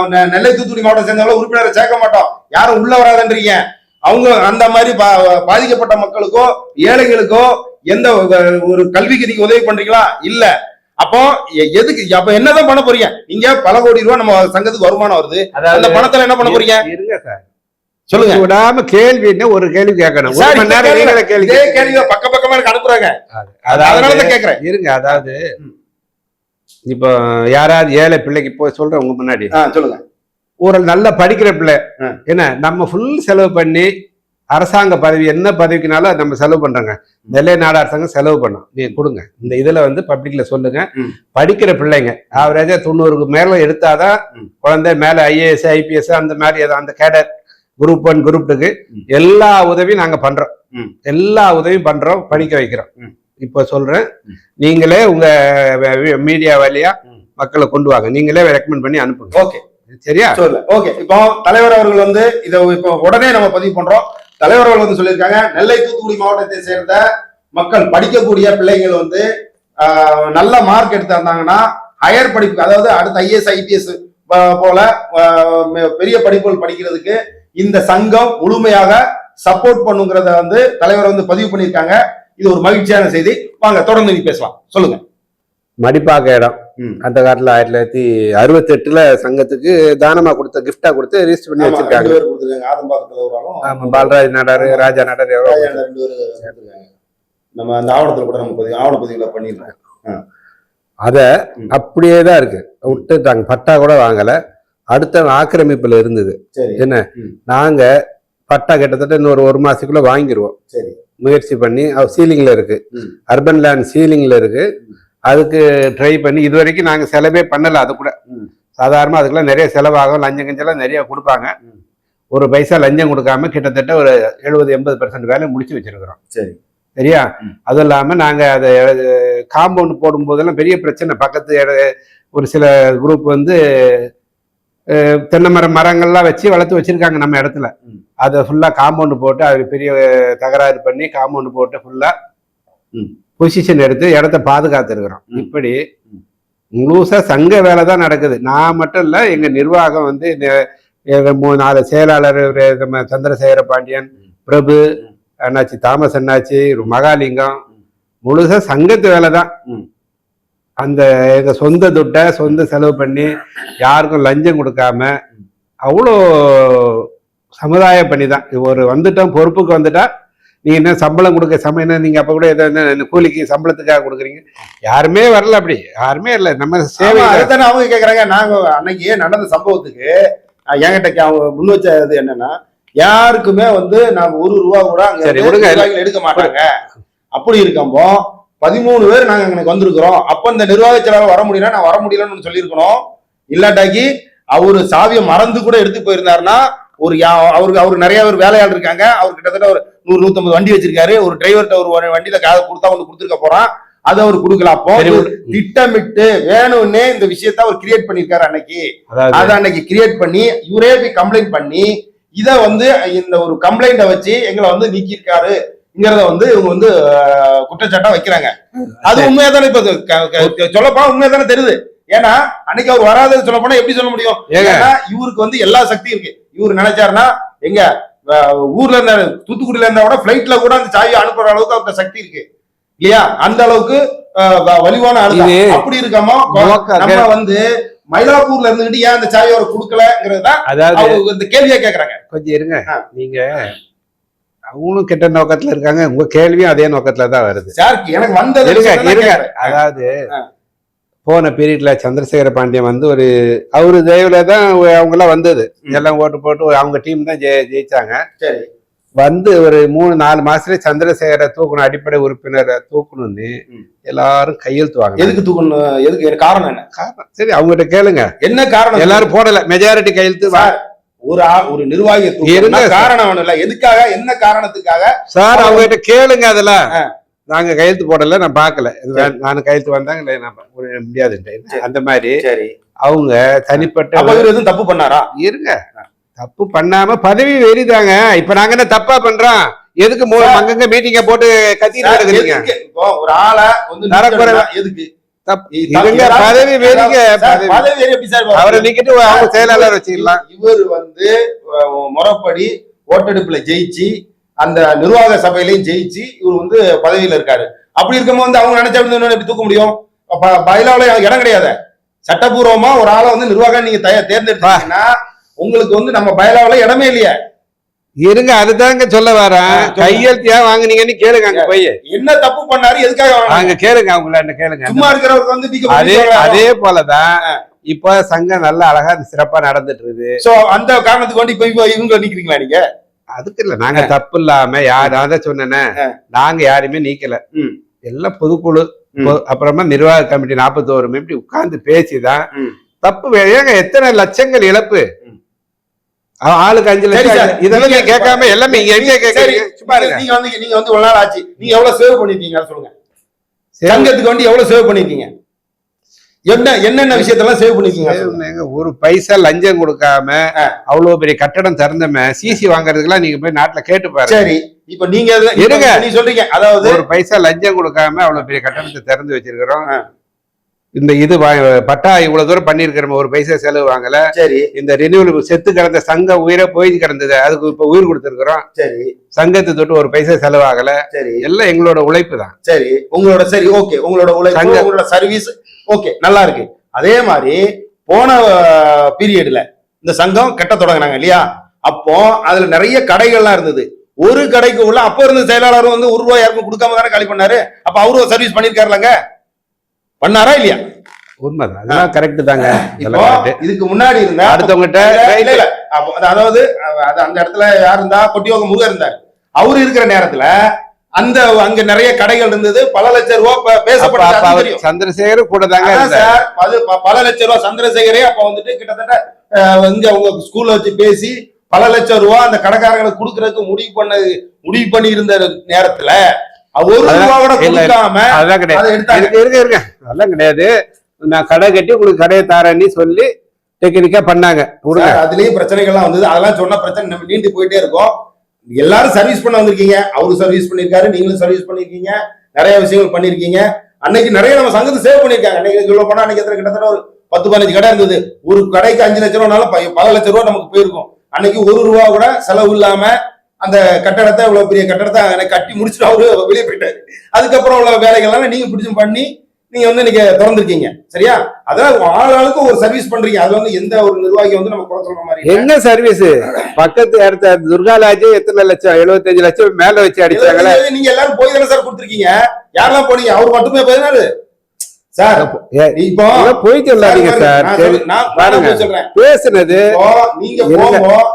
நெல்லை தூத்துக்குடி மாவட்டம் சேர்ந்தவங்கள உறுப்பினரை சேர்க்க மாட்டோம். யாரும் உள்ள வராதுன்றீங்க. அவங்க அந்த மாதிரி பா- பாதிக்கப்பட்ட மக்களுக்கோ ஏழைகளுக்கோ எந்த ஒரு கல்விக்கு நீங்க உதவி பண்றீங்களா? இல்ல. அப்போ எதுக்கு அப்ப என்னதான் பண்ண போறீங்க? நீங்க பல கோடி ரூபாய் நம்ம சங்கத்துக்கு வருமானம் வருது. அந்த பணத்துல என்ன பண்ண போறீங்க? இருங்க சார். சொல்லுங்க. விடாம கேள்வின்னு ஒரு கேள்வி கேட்கணும். கேள்வி- கேள்வி பக்க பக்கமா எனக்கு அனுப்புறாங்க. அதனாலதான் கேக்குறேன் இருங்க அதாவது. இப்போ யாராவது ஏழை பிள்ளைக்கு போய் சொல்றேன் உங்க முன்னாடி. சொல்லுங்க. ஒரு நல்ல படிக்கிற பிள்ளை. என்ன? நம்ம ஃபுல் செலவு பண்ணி அரசாங்க பதவி என்ன பதவிக்குனாலும் நம்ம செலவு பண்றோங்க நெல்லை நாடார் சங்கம் செலவு பண்ணோம் நீங்க கொடுங்க இந்த இதுல வந்து பப்ளிக்ல சொல்லுங்க. படிக்கிற பிள்ளைங்க ஆவரேஜா தொண்ணூறுக்கு மேல எடுத்தாதான். குழந்தை மேல ஐஏஎஸ் ஐபிஎஸ் அந்த மாதிரி அந்த கேடர் குரூப் ஒன் குரூப் டூக்கு. எல்லா உதவியும் நாங்க பண்றோம். எல்லா உதவியும் பண்றோம் படிக்க வைக்கிறோம். இப்போ சொல்றேன். நீங்களே உங்க மீடியா வழியா. மக்களை கொண்டு வாங்க நீங்களே ரெக்கமெண்ட் பண்ணி அனுப்புங்க ஓகே சரியா சொல்லு ஓகே இப்போ தலைவர் அவர்கள் வந்து இதை இப்போ உடனே நம்ம பதிவு பண்றோம் தலைவர்கள் வந்து சொல்லியிருக்காங்க நெல்லை தூத்துக்குடி மாவட்டத்தை சேர்ந்த மக்கள் படிக்கக்கூடிய பிள்ளைகள் வந்து நல்ல மார்க் எடுத்திருந்தாங்கன்னா ஹையர் படிப்பு அதாவது அடுத்த ஐஏஎஸ் ஐபிஎஸ் போல பெரிய படிப்புகள் படிக்கிறதுக்கு இந்த சங்கம் முழுமையாக சப்போர்ட் பண்ணுங்கிறத வந்து தலைவர் வந்து பதிவு பண்ணியிருக்காங்க. இது ஒரு மகிழ்ச்சியான செய்தி. வாங்க தொடர்ந்து நீ பேசலாம். சொல்லுங்க. மடிப்பாக்க இடம். அந்த காலத்துல ஆயிரத்தி தொள்ளாயிரத்தி அறுபத்தி எட்டுல சங்கத்துக்கு தானமா கொடுத்த கிஃப்டா கொடுத்து ரிஜிஸ்டர் பண்ணி வச்சிருக்காங்க. பாலராஜ் நாடாரு ராஜா நாடார் நம்ம அந்த ஆவணத்துல கூட நம்ம பதிவு ஆவண பதிவுல பண்ணிடலாம் அத. அப்படியே தான் இருக்கு. விட்டுட்டாங்க. பட்டா கூட வாங்கல. அடுத்த ஆக்கிரமிப்புல இருந்தது. என்ன. நாங்க பட்டா கிட்டத்தட்ட இன்னொரு ஒரு மாசத்துக்குள்ள வாங்கிருவோம். சரி. முயற்சி பண்ணி சீலிங்ல இருக்கு. அர்பன் லேண்ட் சீலிங்ல இருக்கு. அதுக்கு ட்ரை பண்ணி இது வரைக்கும் நாங்க செலவே பண்ணல அது கூட ம். சாதாரணமா அதுக்கெல்லாம் நிறைய செலவாகும் லஞ்சம் கஞ்செல்லாம் நிறைய கொடுப்பாங்க. ஒரு பைசா லஞ்சம் கொடுக்காம கிட்டத்தட்ட ஒரு எழுபது எண்பது பர்சன்ட் வேலை முடிச்சு வச்சிருக்கிறோம் சரி சரியா. அதுவும் இல்லாம நாங்க அதை காம்பவுண்ட் போடும் போதெல்லாம் பெரிய பிரச்சனை பக்கத்து இட- ஒரு சில குரூப் வந்து தென்னை மரம் மரங்கள்லாம் வச்சு வளர்த்து வச்சிருக்காங்க நம்ம இடத்துல. அதை ஃபுல்லா காம்பவுண்ட் போட்டு அது பெரிய தகராறு பண்ணி காம்பவுண்ட் போட்டு ஃபுல்லா ம். பொசிஷன் எடுத்து இடத்த பாதுகாத்துருக்குறோம். இப்படி ம். முழுசா சங்க வேலை தான் நடக்குது நான் மட்டும் இல்ல எங்க நிர்வாகம் வந்து மூணு நாலு செயலாளர் நம்ம சந்திரசேகர பாண்டியன். பிரபு. அண்ணாச்சி தாமஸ் அண்ணாச்சி மகாலிங்கம் ம். முழுசா சங்கத்து வேலை தான். அந்த எங்க சொந்த துட்டை சொந்த செலவு பண்ணி யாருக்கும் லஞ்சம் கொடுக்காம அவ்வளோ சமுதாய பணி தான் ஒரு வந்துட்டோம் பொறுப்புக்கு வந்துட்டா நீங்க என்ன சம்பளம் கொடுக்க சம என்ன நீங்க அப்ப கூட ஏதோ என்ன கூலிக்கு சம்பளத்துக்காக கொடுக்குறீங்க? யாருமே வரல அப்படி. யாருமே இல்லை நம்ம சேவை அதுதானே அவங்க கேக்குறாங்க. நாங்க அன்னைக்கு நடந்த சம்பவத்துக்கு என்கிட்ட அவங்க முன் வச்சது என்னன்னா யாருக்குமே வந்து நாங்க ஒரு ரூபா கூட அங்க. நிர்வாகிகள் எடுக்க மாட்டாங்க. அப்படி இருக்கம்போ பதிமூணு பேர் நாங்க எனக்கு வந்திருக்கிறோம். அப்ப இந்த நிர்வாக செலவு வர முடியல நான் வர முடியலன்னு சொல்லியிருக்கணும். இல்லாட்டாக்கி அவரு சாவியை மறந்து கூட எடுத்து போயிருந்தாருன்னா ஒரு அவருக்கு அவருக்கு நிறைய பேர் வேலையாள் இருக்காங்க. அவர் கிட்டத்தட்ட ஒரு நூறு நூத்தம்பது வண்டி வச்சிருக்காரு. ஒரு டிரைவர்கிட்ட ஒரு வண்டியில காதை கொடுத்தா ஒன்று கொடுத்துருக்க போறான். அதை அவர் கொடுக்கல அப்போ. திட்டமிட்டு வேணும்னே இந்த விஷயத்த அவர் கிரியேட் பண்ணிருக்காரு அன்னைக்கு. அதை அன்னைக்கு கிரியேட் பண்ணி இவரே போய் கம்ப்ளைண்ட் பண்ணி இத வந்து இந்த ஒரு கம்ப்ளைண்ட வச்சு எங்களை வந்து நீக்கியிருக்காருங்கிறத வந்து இவங்க வந்து குற்றச்சாட்டா வைக்கிறாங்க. அது உண்மையா தானே இப்ப சொல்லப்போனா உண்மையா தானே தெரியுது. ஏன்னா அன்னைக்கு அவர் வராதது சொல்ல போனா எப்படி சொல்ல முடியும்? ஏன்னா இவருக்கு வந்து எல்லா சக்தியும் இருக்கு. இவர் நினைச்சாருன்னா எங்க ஊர்ல இருந்த தூத்துக்குடியில இருந்தா கூட பிளைட்ல கூட அந்த சாவியை அனுப்புற அளவுக்கு அவருக்கு சக்தி இருக்கு. இல்லையா? அந்த அளவுக்கு வலிவான அப்படி இருக்காம நம்ம வந்து மயிலாப்பூர்ல இருந்துகிட்டு ஏன் அந்த சாவியை அவர் கொடுக்கலங்கிறது அதாவது அவங்க இந்த கேள்வியா கேக்குறாங்க. கொஞ்சம் இருங்க. நீங்க அவங்களும் கெட்ட நோக்கத்துல இருக்காங்க. உங்க கேள்வியும் அதே நோக்கத்துல தான் வருது. சார் எனக்கு வந்தது இருங்க. அதாவது. போன பீரியட்ல சந்திரசேகர பாண்டியன் வந்து ஒரு அவரு தயவுல தான் அவங்க எல்லாம் வந்தது. எல்லாம் ஓட்டு போட்டு அவங்க டீம் தான் ஜெய- ஜெயிச்சாங்க. சரி. வந்து ஒரு மூணு நாலு மாசத்துல சந்திரசேகர தூக்கணும் அடிப்படை உறுப்பினரை தூக்கணும்னு. எல்லாரும் கையெழுத்து வாங்க எதுக்கு தூக்கணும்? எதுக்கு காரணம் என்ன? காரணம் சரி அவங்ககிட்ட கேளுங்க. என்ன காரணம்? எல்லாரும் போடல மெஜாரிட்டி கையெழுத்து ஒரு ஒரு சார். காரணம் இல்ல எதுக்காக என்ன காரணத்துக்காக? சார் அவங்க கிட்ட கேளுங்க அதெல்லாம். நாங்க கையெழுத்து போடல நான் பார்க்கல. நானும் கையெழுத்து வந்தாங்க இல்லை நான் பா- முடியாதுன்ட்டு. அந்த மாதிரி சரி. அவங்க தனிப்பட்ட எதுவும் தப்பு பண்ணாரா? இருங்க. தப்பு பண்ணாம பதவி வெறிதாங்க. இப்ப நாங்க என்ன தப்பா பண்றோம்? எதுக்கு மூ- சார். அங்கங்க மீட்டிங்க போட்டு? இப்போ ஒரு ஆளை எதுக்கு? பதவி வரும்? அவரை நீக்கிட்டு அவங்க செயலாளர் வச்சுக்கலாம். இவர் வந்து முறைப்படி ஓட்டெடுப்புல ஜெயிச்சு அந்த நிர்வாக சபையிலையும் ஜெயிச்சு இவர் வந்து பதவியில இருக்காரு. அப்படி இருக்கும்போது வந்து அவங்க நினைச்சா வந்து எப்படி தூக்க முடியும்? ப- பைலாவுல இடம் கிடையாது. சட்டபூர்வமா ஒரு ஆளை வந்து நிர்வாகம் நீங்க தேர்ந்தெடுத்தீங்கன்னா உங்களுக்கு வந்து நம்ம பைலாவுல இடமே இல்லையே. இருங்க அதுதாங்க சொல்ல வரேன். கையெழுத்தியா வாங்குனீங்கன்னு கேளுங்க அங்க போய். என்ன தப்பு பண்ணாரு எதுக்காக? அங்க கேளுங்க அவங்கள கேளுங்க. சும்மா இருக்கிறவருக்கு வந்து அதே. அதே போலதான் இப்ப சங்கம் நல்லா அழகா சிறப்பா நடந்துட்டு இருக்குது. சோ அந்த காரணத்துக்கு இப்ப இப்ப இவங்க நிக்கிறீங்களா நீங்க? அதுக்கு இல்ல. நாங்க தப்பு இல்லாம யார் நான் தான் நாங்க யாரையுமே நீக்கல. எல்லாம் பொதுக்குழு அப்புறமா நிர்வாக கமிட்டி நாற்பத்தோரு இப்படி உட்கார்ந்து பேசிதான். தப்பு ஏங்க எத்தனை லட்சங்கள் இழப்பு? ஆளுக்கு அஞ்சு லட்சம். இதெல்லாம் நீங்க கேட்காம எல்லாமே இங்க எங்க சும்மா நீங்க வந்து நீங்க வந்து ஒரு நாள் ஆச்சு. நீங்க எவ்வளவு சேவ் பண்ணிருக்கீங்க சொல்லுங்க. சங்கத்துக்கு வேண்டி எவ்வளவு சேவ் பண்ணிருக்கீங்க? என்ன என்னென்ன விஷயத்தெல்லாம் சேவ். ஏங்க, ஒரு பைசா லஞ்சம் கொடுக்காம அவ்வளவு பெரிய கட்டடம் திறந்தம சிசி வாங்குறதுக்கெல்லாம் நீங்க போய் நாட்டுல கேட்டு பாருங்க சரி இப்ப நீங்க இருங்க. நீ சொல்றீங்க அதாவது ஒரு பைசா லஞ்சம் கொடுக்காம அவ்வளவு பெரிய கட்டடத்தை திறந்து வச்சிருக்கிறோம். இந்த இது பட்டா இவ்வளவு தூரம் பண்ணிருக்கிறோம் ஒரு பைசா செலவு வாங்கல. சரி. இந்த ரினியூவல் செத்து கிடந்த சங்க உயிரை போய் கிடந்தது. அதுக்கு இப்ப உயிர் கொடுத்திருக்கிறோம். சரி. சங்கத்தை தொட்டு ஒரு பைசா செலவாகல. சரி. எல்லாம் எங்களோட உழைப்பு தான். சரி. உங்களோட சரி ஓகே. உங்களோட உழைப்பு சங்க- உங்களோட சர்வீஸ் ஓகே. நல்லா இருக்கு. அதே மாதிரி போன பீரியட்ல இந்த சங்கம் கட்ட தொடங்கினாங்க இல்லையா? அப்போ அதுல நிறைய கடைகள்லாம் இருந்தது. ஒரு கடைக்கு உள்ள அப்ப இருந்த செயலாளரும் வந்து ஒரு ரூபாய் யாருக்கும் கொடுக்காம தானே காலி பண்ணாரு? அப்ப அவரும் சர்வீஸ் பண்ணிருக்காருலங்க பண்ணாரா இல்லையா? உண்மைதான். அதெல்லாம் கரெக்ட் தாங்க. இதுக்கு முன்னாடி இருந்த அடுத்தவங்ககிட்ட இல்ல, இல்ல. அதாவது அது அந்த இடத்துல யார் இருந்தா? கொட்டியோக முருகன் இருந்தார். அவரு இருக்கிற நேரத்துல அந்த அங்க நிறைய கடைகள் இருந்தது. பல லட்சம் ரூபாய் ப- அப்ப பேசப்பட்டது அப்ப அது அவர் தெரியும். சந்திரசேகரும் கூட தாங்க சார் அது பல லட்சம் ரூபாய் சந்திரசேகரே அப்ப வந்துட்டு கிட்டத்தட்ட இங்க உங்க ஸ்கூல்ல வச்சு பேசி பல லட்சம் ரூபாய் அந்த கடைக்காரங்களுக்கு கொடுக்கறதுக்கு முடிவு பண்ணது முடிவு பண்ணி இருந்த நேரத்துல அதெல்லாம் கிடையாது. இருக்கு இருக்கு அதெல்லாம் கிடையாது. நான் கடை கட்டி உங்களுக்கு கடையை தாரேன்னு சொல்லி டெக்னிக்கா பண்ணாங்க. அதுலயும் பிரச்சனைகள்லாம் வந்தது. அதெல்லாம் சொன்ன பிரச்சனை நம்ம நீண்டு போயிட்டே இருக்கோம். எல்லாரும் சர்வீஸ் பண்ண வந்திருக்கீங்க. அவரு சர்வீஸ் பண்ணிருக்காரு நீங்களும் சர்வீஸ் பண்ணிருக்கீங்க நிறைய விஷயங்கள் பண்ணிருக்கீங்க அன்னைக்கு நிறைய நம்ம சங்கத்தை சேவ் பண்ணிருக்காங்க அன்னைக்கு சொல்ல போனா அன்னைக்கு எத்தனை கிட்டத்தட்ட ஒரு பத்து பதினஞ்சு கடை இருந்தது. ஒரு கடைக்கு அஞ்சு லட்சம் ரூபானாலும் பல லட்சம் ரூபா நமக்கு போயிருக்கும். அன்னைக்கு ஒரு ரூபா கூட செலவு இல்லாம அந்த கட்டடத்தை இவ்வளவு பெரிய கட்டடத்தை எனக்கு கட்டி முடிச்சுட்டு அவரு வெளியே போயிட்டாரு. அதுக்கப்புறம் உள்ள வேலைகள்லாம் நீங்க பிடிச்சும் பண்ணி நீங்க வந்து இன்னைக்கு திறந்திருக்கீங்க. சரியா? அதான் ஆள் ஆளுக்கு ஒரு சர்வீஸ் பண்றீங்க. அது வந்து எந்த ஒரு நிர்வாகி வந்து நம்ம குறை சொல்ற மாதிரி. என்ன சர்வீஸ் பக்கத்து இடத்த துர்காலாஜி எத்தனை லட்சம்? எழுபத்தஞ்சு லட்சம் மேல வச்சு அடிச்சாங்களே. எழுபத்தஞ்சு நீங்க எல்லாரும் போய் தானே சார் கொடுத்துருக்கீங்க. யாரெல்லாம் போனீங்க? அவர் மட்டுமே போயினாரு சார் இப்போ இதெல்லாம் போய் சொல்லாதீங்க சார் பாருங்க. பேசுனது நீங்க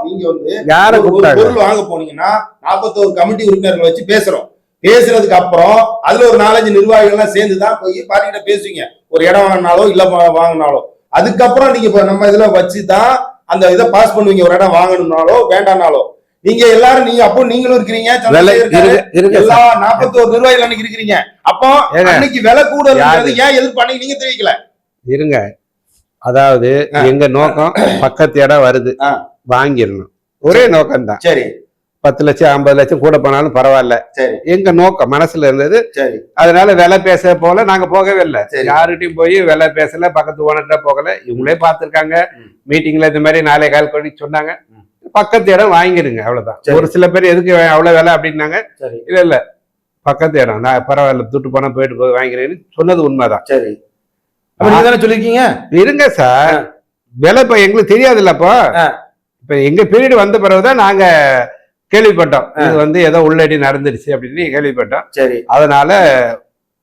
நீங்க வந்து யார பொருள் வாங்க போனீங்கன்னா நாற்பத்தோரு கமிட்டி உறுப்பினர்கள் வச்சு பேசுறோம். பேசுனதுக்கு அப்புறம் அதுல ஒரு நாலஞ்சு நிர்வாகிகள் எல்லாம் சேர்ந்து தான் போய் பார்ட்டிகிட்ட பேசுவீங்க. ஒரு இடம் வாங்கினாலோ இல்ல வாங்கினாலோ. அதுக்கப்புறம் நீங்க நம்ம இதுல வச்சு தான் அந்த இதை பாஸ் பண்ணுவீங்க. ஒரு இடம் வாங்கணும்னாலோ வேண்டாம்னாலோ. நீங்க எல்லாரும் நீங்க அப்போ நீங்களும் இருக்கிறீங்க எல்லா நாற்பத்தோரு நிர்வாகிகள் அன்னைக்கு இருக்கிறீங்க. அப்போ. அன்னைக்கு விலை கூட? ஏன் எதிர்ப்பு நீங்க தெரிவிக்கல? இருங்க. அதாவது எங்க நோக்கம் பக்கத்து இடம் வருது. வாங்கிடணும். ஒரே நோக்கம் தான் சரி. பத்து லட்சம் ஐம்பது லட்சம் கூட போனாலும் பரவாயில்ல. சரி. எங்க நோக்கம் மனசுல இருந்தது. சரி. அதனால விலை பேச போல நாங்க போகவே இல்லை. யாருகிட்டயும் போய் விலை பேசல பக்கத்து ஓனர்கிட்ட போகல. இவங்களே பார்த்திருக்காங்க. ம். மீட்டிங்ல இந்த மாதிரி நாளை கால் பண்ணி சொன்னாங்க. பக்கத்து இடம் வாங்கிருங்க அவ்வளவுதான். ஒரு சில பேர் எதுக்கு அவ்வளவு விலை அப்படின்னாங்க. இல்ல இல்ல. பக்கத்து இடம். நான் பரவாயில்ல துட்டு பணம் போயிட்டு போய் வாங்கிறேன்னு சொன்னது உண்மைதான். சரி. சொல்லிருக்கீங்க? இருங்க சார். விலை இப்ப எங்களுக்கு தெரியாதுல்ல அப்போ. ஆ. இப்ப எங்க பீரியட் வந்த பிறகுதான் நாங்க கேள்விப்பட்டோம். இது வந்து ஏதோ உள்ளடி நடந்துருச்சு அப்படின்னு கேள்விப்பட்டோம். சரி. அதனால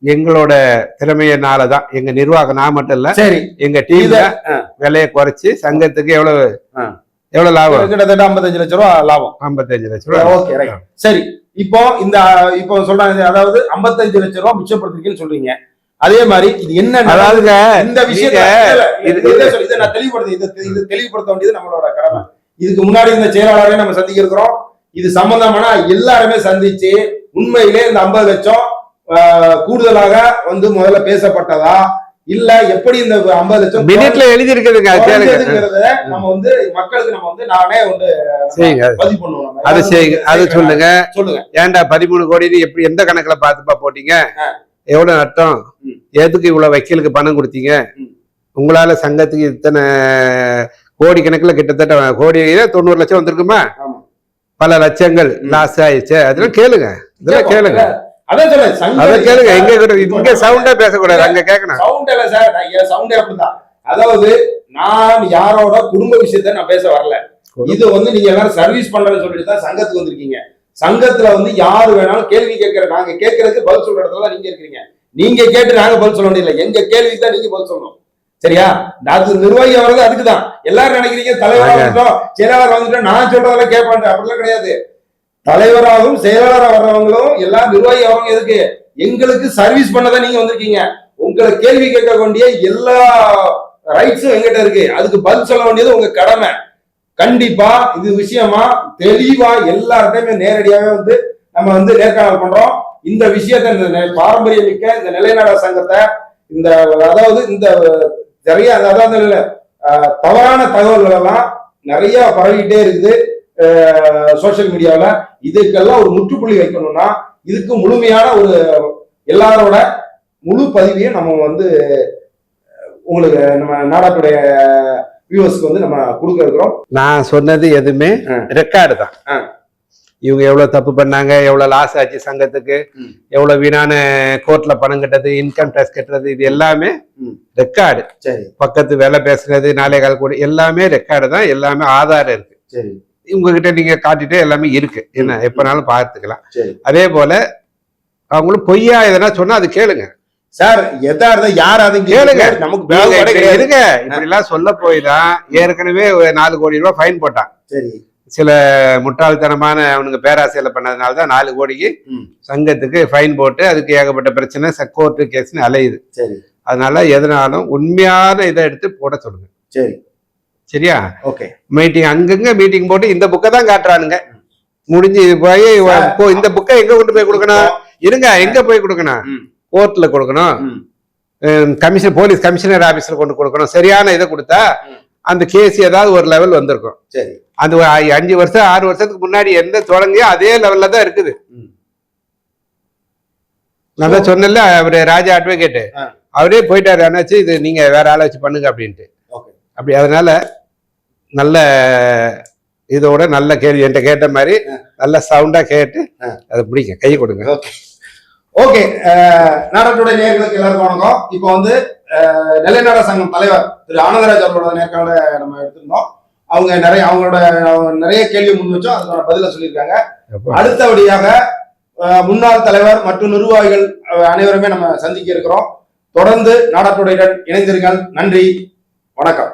எங்களோட திறமையினால தான் எங்க நிர்வாகம் நான் மட்டும் இல்ல சரி. எங்க ஆ. விலையை குறைச்சு சங்கத்துக்கு எவ்வளவு. எவ்வளவு லாபம்? கிட்டத்தட்ட ஐம்பத்தஞ்சு லட்ச ரூபா லாபம். ஐம்பத்தஞ்சு லட்ச ரூபா. ஓகே ரைட் சரி இப்போ இந்த இப்போ சொல்றாங்க அதாவது 55 லட்ச ரூபா மிச்சப்படுத்திருக்கீங்கன்னு சொல்றீங்க. அதே மாதிரி இது என்ன? அதாவதுங்க இந்த விஷயத்தை இது- நான் தெளிவுபடுத்த இது தெளிவுபடுத்த வேண்டியது நம்மளோட கடமை. இதுக்கு முன்னாடி இந்த செயலாளரையும் நம்ம சந்திக்க இருக்கிறோம். இது சம்பந்தமான எல்லாருமே சந்திச்சு உண்மையிலே இந்த 50 லட்சம் கூடுதலாக வந்து முதல்ல பேசப்பட்டதா? இல்ல எப்படி இந்த 50 லட்சம் மினிட்ல எழுதி இருக்குதுங்க நம்ம வந்து மக்களுக்கு நம்ம வந்து நானே வந்து பதிவு பண்ணுவோம். அது செய்யுங்க. அது சொல்லுங்க. சொல்லுங்க. ஏன்டா பதிமூணு கோடின்னு எப்படி எந்த கணக்குல பாத்துப்பா போட்டீங்க? எவ்வளவு நட்டம். எதுக்கு இவ்வளவு வக்கீலுக்கு பணம் கொடுத்தீங்க. உங்களால சங்கத்துக்கு இத்தனை கோடி கணக்குல கிட்டத்தட்ட கோடி தொண்ணூறு லட்சம் வந்திருக்குமா. பல லட்சங்கள். லாஸ் ஆயிடுச்சு. அதெல்லாம் கேளுங்க. இதெல்லாம் கேளுங்க. அதான் சொல்றேன் அதை கேளுங்க எங்க கூட இங்க சவுண்டா பேசக்கூடாது அங்க கேட்கணும் சவுண்ட் இல்ல சார். நான் என் சவுண்டே அப்படிதான் அதாவது நான் யாரோட குடும்ப விஷயத்த நான் பேச வரல. இது வந்து நீங்க எல்லாரும் சர்வீஸ் பண்றேன்னு சொல்லிட்டு தான் சங்கத்துக்கு வந்திருக்கீங்க. சங்கத்துல வந்து யாரு வேணாலும் கேள்வி கேட்கிற நாங்க கேட்கறதுக்கு பதில் சொல்ற இடத்துல தான் நீங்க இருக்கிறீங்க. நீங்க கேட்டு நாங்க பதில் சொல்ல வேண்டியதில்லை. எங்க கேள்விக்கு தான் நீங்க பதில் சொல்லணும். சரியா? அது நிர்வாகி வர்றது அதுக்கு தான் எல்லாரும் நினைக்கிறீங்க தலைவரா. வந்துட்டோம் செயலாளர் வந்துட்டோம் நான் சொல்றதெல்லாம் கேட்பாங்க. அப்படிலாம் கிடையாது. தலைவராகவும் செயலாளராக வர்றவங்களும் எல்லா நிர்வாகி அவங்க எதுக்கு? எங்களுக்கு சர்வீஸ் பண்ணதான் நீங்க வந்திருக்கீங்க. உங்களை கேள்வி கேட்க வேண்டிய எல்லா ரைட்ஸும் எங்கிட்ட இருக்கு. அதுக்கு பதில் சொல்ல வேண்டியது உங்க கடமை. கண்டிப்பா இது விஷயமா தெளிவா எல்லார்டையுமே நேரடியாவே வந்து நம்ம வந்து நேர்காணல் பண்றோம். இந்த விஷயத்தை இந்த நெ- பாரம்பரியமிக்க இந்த நிலைநாட சங்கத்தை இந்த அதாவது இந்த நிறைய அதாவது தவறான தகவல்கள் எல்லாம் நிறைய பரவிக்கிட்டே இருக்குது. சோஷியல் மீடியாவுல இதுக்கெல்லாம் ஒரு முற்றுப்புள்ளி வைக்கணும்னா இதுக்கு முழுமையான ஒரு எல்லாரோட முழு பதிவையும் நம்ம வந்து உங்களுக்கு நம்ம நாடாட்டுடைய வியூவர்ஸ்க்கு வந்து நம்ம கொடுக்க இருக்கிறோம் நான் சொன்னது எதுவுமே. ரெக்கார்டு தான். இவங்க எவ்வளவு தப்பு பண்ணாங்க எவ்வளவு லாஸ் ஆச்சு சங்கத்துக்கு. எவ்வளவு வீணான கோர்ட்ல பணம் கட்டது இன்கம் டேக்ஸ் கட்டுறது இது எல்லாமே. ரெக்கார்டு சரி பக்கத்து வேலை பேசுனது நாளை கால் கோடி எல்லாமே ரெக்கார்டு தான் எல்லாமே ஆதாரம் இருக்கு சரி உங்ககிட்ட நீங்க காட்டிட்டே எல்லாமே இருக்கு. என்ன. எப்பனாலும் பார்த்துக்கலாம். அதே போல அவங்களும் பொய்யா எதனா சொன்னா அது கேளுங்க. சார் எதா இருந்தா யார் அது கேளுங்க. நமக்கு. இருங்க. இப்படி எல்லாம் சொல்ல போய் தான் ஏற்கனவே ஒரு நாலு கோடி ரூபாய் ஃபைன் போட்டான். சரி. சில முட்டாள்தனமான அவனுங்க பேராசையில பண்ணதுனால தான் நாலு கோடிக்கு. சங்கத்துக்கு ஃபைன் போட்டு அதுக்கு ஏகப்பட்ட பிரச்சனை கோர்ட்டு கேஸ்னு அலையுது. சரி. அதனால எதனாலும் உண்மையான இதை எடுத்து போட சொல்லுங்க. சரி. சரியா? ஓகே மீட்டிங் அங்கங்க மீட்டிங் போட்டு இந்த புக்கை தான் காட்டுறானுங்க. முடிஞ்சு போய் இந்த புக்கை எங்க கொண்டு போய் கொடுக்கணும்? இருங்க எங்க போய் கொடுக்கணும். கோர்ட்ல கொடுக்கணும். கமிஷன் போலீஸ் கமிஷனர் ஆபீஸ்ல கொண்டு கொடுக்கணும். சரியான இதை கொடுத்தா. அந்த கேஸ் ஏதாவது ஒரு லெவல் வந்திருக்கும். சரி. அந்த அஞ்சு வருஷம் ஆறு வருஷத்துக்கு முன்னாடி எந்த தொடங்கியோ அதே லெவல்ல தான் இருக்குது. நான் தான் சொன்னேன்ல அவரு ராஜா அட்வொகேட் ஆ. அவரே போயிட்டாரு அண்ணாச்சு இது நீங்க வேற ஆளை வச்சு பண்ணுங்க அப்படின்ட்டு. அப்படி அதனால நல்ல இதோட நல்ல கேள்வி என்கிட்ட கேட்ட மாதிரி நல்ல சவுண்டா கேட்டு. அதை பிடிங்க கை கொடுங்க. ஓகே. நாடகத்துடைய நேர்களுக்கு எல்லாருக்கும் வணக்கம். இப்போ வந்து நிலைநாட சங்கம் தலைவர் திரு ஆனந்தராஜ் அவர்களோட நேர்காணல நம்ம எடுத்திருந்தோம். அவங்க நிறைய அவங்களோட அவங்க நிறைய கேள்வி முன் வச்சோம். அதுக்கான பதில சொல்லியிருக்காங்க. அடுத்தபடியாக முன்னாள் தலைவர் மற்றும் நிர்வாகிகள் அனைவருமே நம்ம சந்திக்க இருக்கிறோம். தொடர்ந்து நாடகத்துடன் இணைந்திருங்கள். நன்றி. வணக்கம்.